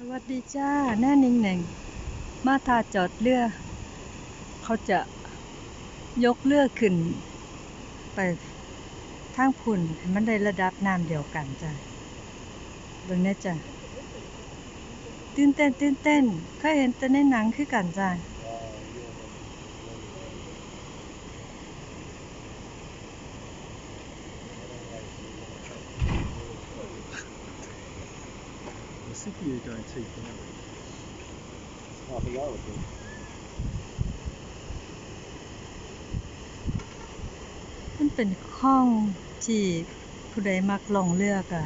สวัสดีจ้า แน่นิ่งหนึ่ง มาทาจอดเรือ เขาจะยกเรือขึ้น ไปทางพุ่นให้มันได้ระดับน้ำเดียวกันจ้ะเบิ่งแน่จ้ะตื่นเต้นตื่นเต้นเคยเห็นแต่ในหนังคือกันจ้ะ The CPU going too far. half a hour ago. มันเป็นข้องที่ผู้ใดมักลองเรือกะ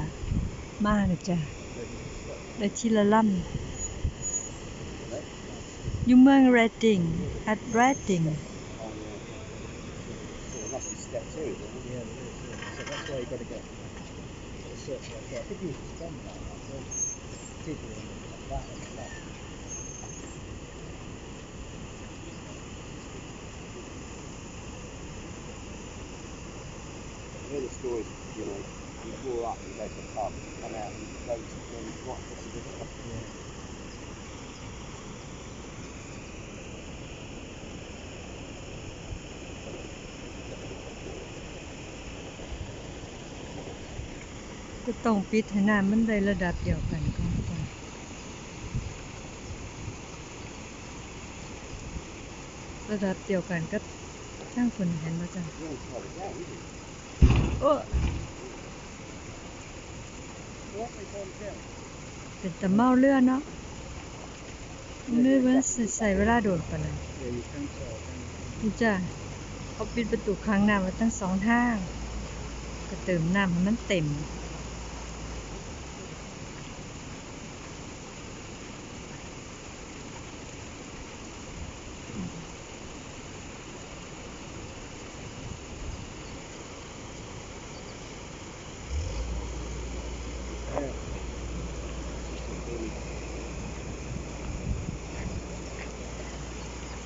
มาเลยจ้ะได้ทีละลำอยู่เมืองเรดดิง at Reading Oh, yeah. So it must be step two, isn't it? Yeah, it is, yeah. So that's why you've got to get a search like that. I think you should spend that. hear the stories, you know, you pull up, you go a the pub, come out and you go to, you know, you want to different. Yeah. ก็ต้องปิดให้น้ำมันได้ระดับเดียวกันก่อนจ้ะระดับเดียวกันก็ช่างคนเห็นมาจ้ะโอ้เป็นแต่เมาเรือเนาะเรือมันใส่เวลาโดนปานนั้น Yeah, you can tell. can นี่จ้ะเขาปิดประตูค้างน้ำไว้ตั้งสองทาง ก็เติมน้ำให้มันเต็ม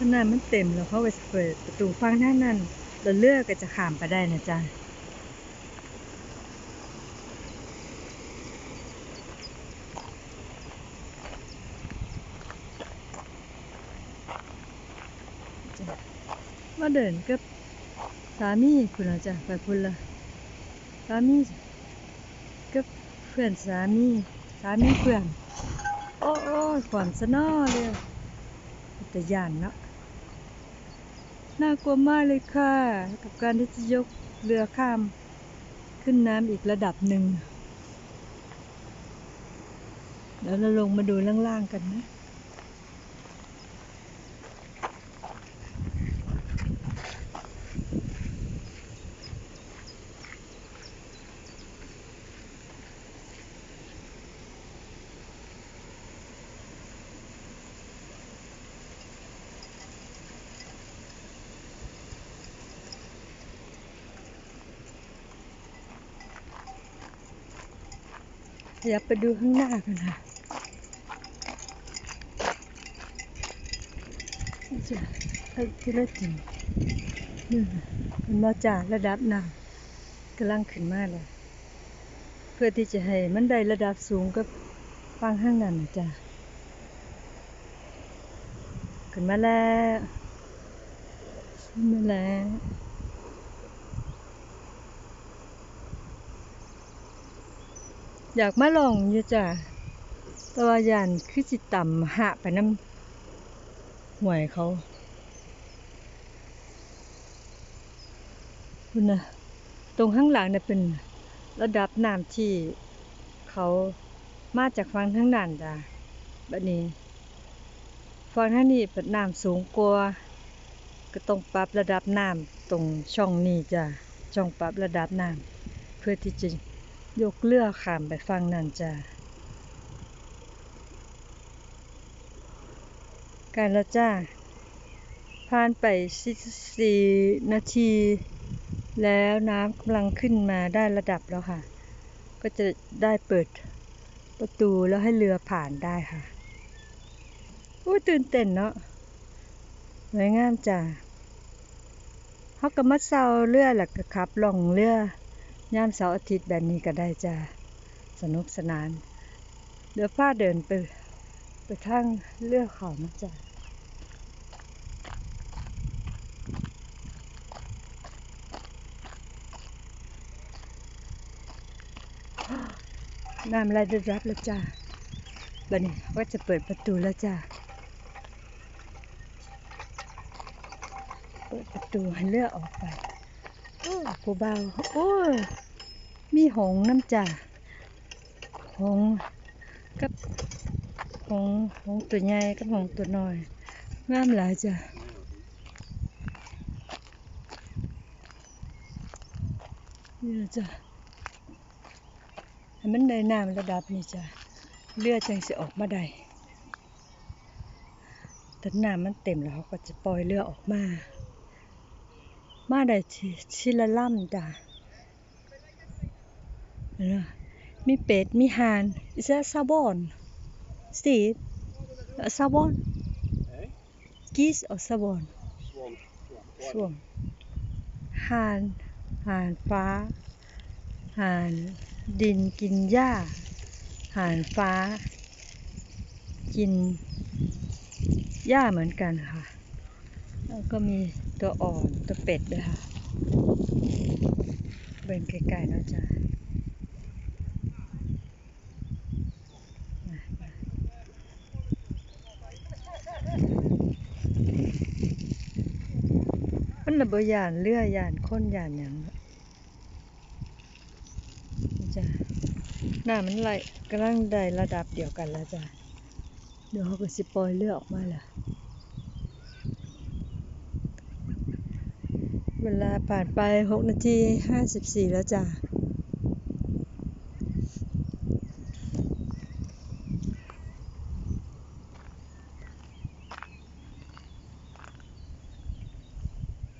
าน้ำมันเต็มแล้วเขาไปเปิดประตูฝั่งท่านั้นแล้วเรือกก็จะข้ามไปได้นะจ๊ะมาเดินกับสามีคุณละจ้ะไปคุณละสามีกับเพื่อนสามีสามีเพื่อน โอ้โอ้ขวามสนอเลยแต่ยานเนาะ น่ากลัวมากเลยค่ะ กับการที่จะยกเรือข้าม ขึ้นน้ำอีกระดับหนึ่ง แล้วเราลงมาดูล่างๆกันนะ ขยับไปดูข้างหน้ากันค่ะจะไอ้ที่ละจริงนี่ค่ะมันมาจากระดับน้ำกำลังขึ้นมากเลย เพื่อที่จะให้มันได้ระดับสูงกับฟังข้างนั้นนะจ้ะขึ้นมาแล้วขึ้นมาแล้ว อยากมาลองอยู่จ้ะแต่ว่าย่านคือสิต่ำหะไปน้ำห่วยเขาคุณนะตรงข้างหลังเนี่ยเป็นระดับน้ำที่เขามาจากฝั่งทางนั้นจ้ะแบบนี้ฝั่งทางนี้เป็นน้ำสูงกว่าก็ต้องปรับระดับน้ำตรงช่องนี้จ้ะช่องปรับระดับน้ำเพื่อที่จะ ยกเรือขามไปฝั่งนั้นจ้ะการละจ้า ผ่านไป44นาที แล้วน้ำกำลังขึ้นมาได้ระดับแล้วค่ะ ก็จะได้เปิดประตูแล้วให้เรือผ่านได้ค่ะโอ้ตื่นเต้นเนาะสวยงามจ้ะเขาก็มาเซาเรือแล้วก็ขับล่องเรือ ยามเสาร์อาทิตย์แบบนี้ก็ได้จ้าสนุกสนาน เดี๋ยวพาเดินไปไปทางเลือกเขานะจ๊ะน้ำไหลได้รับแล้วจ้าบัดนี้ก็จะเปิดประตูแล้วจ้าเปิดประตูให้เลือกออกไป ผู้เบาโอ้ยมีหงน้ำจ้าหงกับหงหงตัวใหญ่กับหงตัวน้อยงามหลายจ้ะนี่ล่ะจ้ะให้มันได้น้ำระดับนี้จ้ะเลือดจังสิออกมาได้แต่น้ำมันเต็มแล้วเขาก็จะปล่อยเรือออกมา มาได้ชิละล่ำจ้ะมีเป็ด มีห่าน is that sabon Steve uh, sabon Eh? geese or sabon Swan. ช่วงห่านห่านฟ้าห่านดินกินหญ้าห่านฟ้า กินหญ้าเหมือนกันค่ะ แล้วก็มี ตัวอ่อนตัวเป็ดด้วยค่ะเป็นไกลๆนะจ้ะมันระเบยานเรือยานค้นยานอย่างเนาะนี่จ้ะหน้ามันไหลกำลังได้ระดับเดียวกันแล้วจ้ะเดี๋ยวเขาก็สิปล่อยเรือออกมาและ เวลาผ่านไป 6 นาที 54 แล้วจ้ะ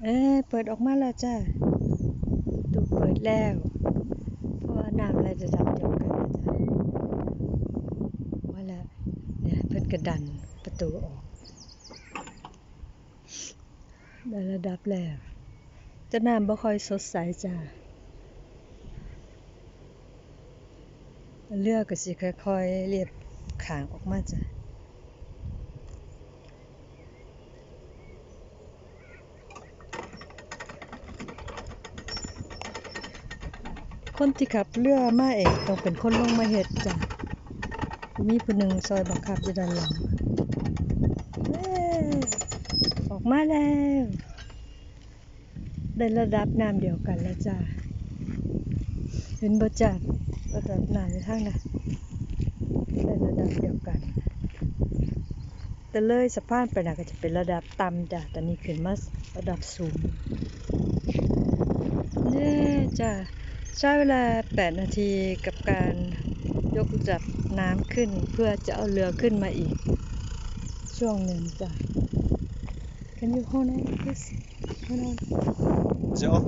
เอ๊เปิดออกมาแล้วจ้ะตูเปิดแล้ว เพราะว่าน้ำอะไรระดับเดียวกันนะจ้ะว่าแล้วเนี่ยเพิ่นกระดันประตูออก ได้ระดับแล้ว จะน้ำบ่ค่อยสดใสจ้ะเรือก็สิค่อยๆเรียบขางออกมาจ้ะคนที่ขับเรือมาเองต้องเป็นคนลงมาเฮ็ดจ้ะมีผู้หนึ่งซอยบังคับอยู่ด้านหลังออกมาแล้ว ได้ระดับน้ำเดียวกันแล้วจ้ะเห็นบ่จ้ะระดับน้ำในทางนะได้ระดับเดียวกัน แต่เลยสะพานไปนะก็จะเป็นระดับต่ำจ้ะแต่นี้ขึ้นมาระดับสูงเย้จ้ะใช้เวลา 8 นาทีกับการยกระดับน้ำขึ้นเพื่อจะเอาเรือขึ้นมาอีก ช่วงหนึ่งจ้ะ Can you hold on please? Hold on. Is it on?